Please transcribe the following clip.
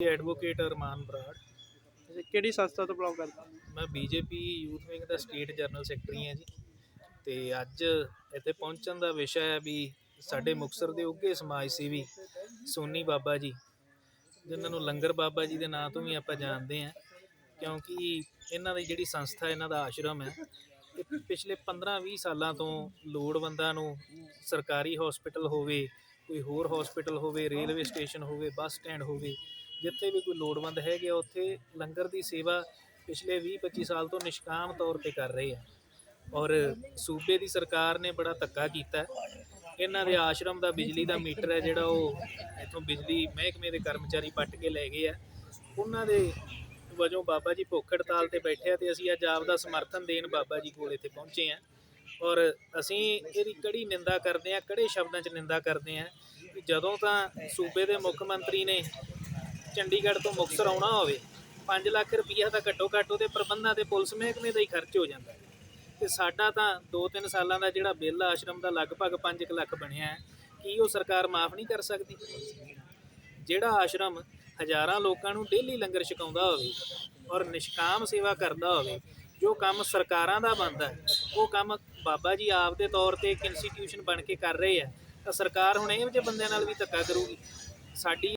Advocate ਅਰਮਾਨ ਬਰਾੜ। ਅੱਛਾ, ਕਿਹੜੀ ਸੰਸਥਾ ਤੋਂ ਬਿਲੋਂਗ ਕਰਦੇ? ਹੋ? ਮੈਂ ਬੀਜੇਪੀ ਯੂਥ ਵਿੰਗ ਦਾ ਸਟੇਟ ਜਨਰਲ ਸੈਕਟਰੀ ਹਾਂ ਜੀ। ਤੇ ਅੱਜ ਇੱਥੇ ਪਹੁੰਚਣ ਦਾ ਵਿਸ਼ਾ ਹੈ ਵੀ ਸਾਡੇ ਮੁਕਤਸਰ ਦੇ ਉੱਘੇ ਸਮਾਜ ਸੇਵੀ ਸੋਨੀ ਬਾਬਾ ਜੀ ਜਿਨ੍ਹਾਂ ਨੂੰ ਲੰਗਰ ਬਾਬਾ ਜੀ ਦੇ ਨਾਂ ਤੋਂ ਵੀ ਆਪਾਂ ਜਾਣਦੇ ਹਾਂ। ਕਿਉਂਕਿ ਇਹਨਾਂ ਦੀ ਜਿਹੜੀ ਸੰਸਥਾ ਇਹਨਾਂ ਦਾ ਆਸ਼ਰਮ ਹੈ ਇਹ ਪਿਛਲੇ 15-20 ਸਾਲਾਂ ਤੋਂ ਲੋੜਵੰਦਾਂ ਨੂੰ ਸਰਕਾਰੀ ਹਸਪੀਟਲ ਹੋਵੇ ਕੋਈ ਹੋਰ ਹਸਪੀਟਲ ਹੋਵੇ ਰੇਲਵੇ ਸਟੇਸ਼ਨ ਹੋਵੇ ਬੱਸ ਸਟੈਂਡ ਹੋਵੇ ਜਿੱਥੇ ਵੀ ਕੋਈ ਲੋੜਵੰਦ ਹੈਗੇ ਆ, ਉੱਥੇ ਲੰਗਰ ਦੀ ਸੇਵਾ ਪਿਛਲੇ 20-25 ਸਾਲ ਤੋਂ ਨਿਸ਼ਕਾਮ ਤੌਰ ਤੇ ਕਰ ਰਹੇ ਆ। ਔਰ ਸੂਬੇ ਦੀ ਸਰਕਾਰ ਨੇ ਬੜਾ ਧੱਕਾ ਕੀਤਾ। ਇਹਨਾਂ ਦੇ ਆਸ਼ਰਮ ਦਾ ਬਿਜਲੀ ਦਾ ਮੀਟਰ ਹੈ ਜਿਹੜਾ ਉਹ ਇੱਥੋਂ ਬਿਜਲੀ ਮਹਿਕਮੇ ਦੇ ਕਰਮਚਾਰੀ ਪੱਟ ਕੇ ਲੈ ਗਏ ਆ। ਉਹਨਾਂ ਦੇ ਵਜੋਂ ਬਾਬਾ ਜੀ ਭੁੱਖ ਹੜਤਾਲ ਤੇ ਬੈਠੇ ਆ ਤੇ ਅਸੀਂ ਅੱਜ ਆਪ ਦਾ ਸਮਰਥਨ ਦੇਣ ਬਾਬਾ ਜੀ ਕੋਲ ਇੱਥੇ ਪਹੁੰਚੇ ਆ। ਔਰ ਅਸੀਂ ਇਹਦੀ ਕੜੀ ਨਿੰਦਾ ਕਰਦੇ ਆ ਕੜੇ ਸ਼ਬਦਾਂ 'ਚ ਨਿੰਦਾ ਕਰਦੇ ਆ ਜਦੋਂ ਤਾਂ ਸੂਬੇ ਦੇ ਮੁੱਖ ਮੰਤਰੀ ਨੇ ਚੰਡੀਗੜ੍ਹ ਤੋਂ ਮੁਕਤਸਰ ਆਉਣਾ ਹੋਵੇ 5 ਲੱਖ ਰੁਪਈਆ ਤਾਂ ਘੱਟੋ ਘੱਟ ਉਹਦੇ ਪ੍ਰਬੰਧਾਂ ਤੇ ਪੁਲਿਸ ਮਹਿਕਮੇ ਦਾ ਹੀ ਖਰਚ ਹੋ ਜਾਂਦਾ ਹੈ। ਤੇ ਸਾਡਾ ਤਾਂ 2-3 ਸਾਲਾਂ ਦਾ ਜਿਹੜਾ ਬਿੱਲ ਆਸ਼ਰਮ ਦਾ ਲਗਭਗ 5 ਲੱਖ ਬਣਿਆ ਹੈ, ਕੀ ਉਹ ਸਰਕਾਰ ਮਾਫ ਨਹੀਂ ਕਰ ਸਕਦੀ? ਜਿਹੜਾ ਆਸ਼ਰਮ ਹਜ਼ਾਰਾਂ ਲੋਕਾਂ ਨੂੰ ਡੇਲੀ ਲੰਗਰ ਛਕਾਉਂਦਾ ਹੋਵੇ ਔਰ ਨਿਸ਼ਕਾਮ ਸੇਵਾ ਕਰਦਾ ਹੋਵੇ, ਜੋ ਕੰਮ ਸਰਕਾਰਾਂ ਦਾ ਬਣਦਾ ਉਹ ਕੰਮ ਬਾਬਾ ਜੀ ਆਪ ਦੇ ਤੌਰ ਤੇ ਇੱਕ ਇੰਸਟੀਟਿਊਸ਼ਨ ਬਣ ਕੇ ਕਰ ਰਹੇ ਆ ਤਾਂ ਸਰਕਾਰ ਹੁਣ ਇਹੋ ਜਿਹੇ ਬੰਦਿਆਂ ਨਾਲ ਵੀ ਧੱਕਾ ਕਰੂਗੀ? ਸਾਡੀ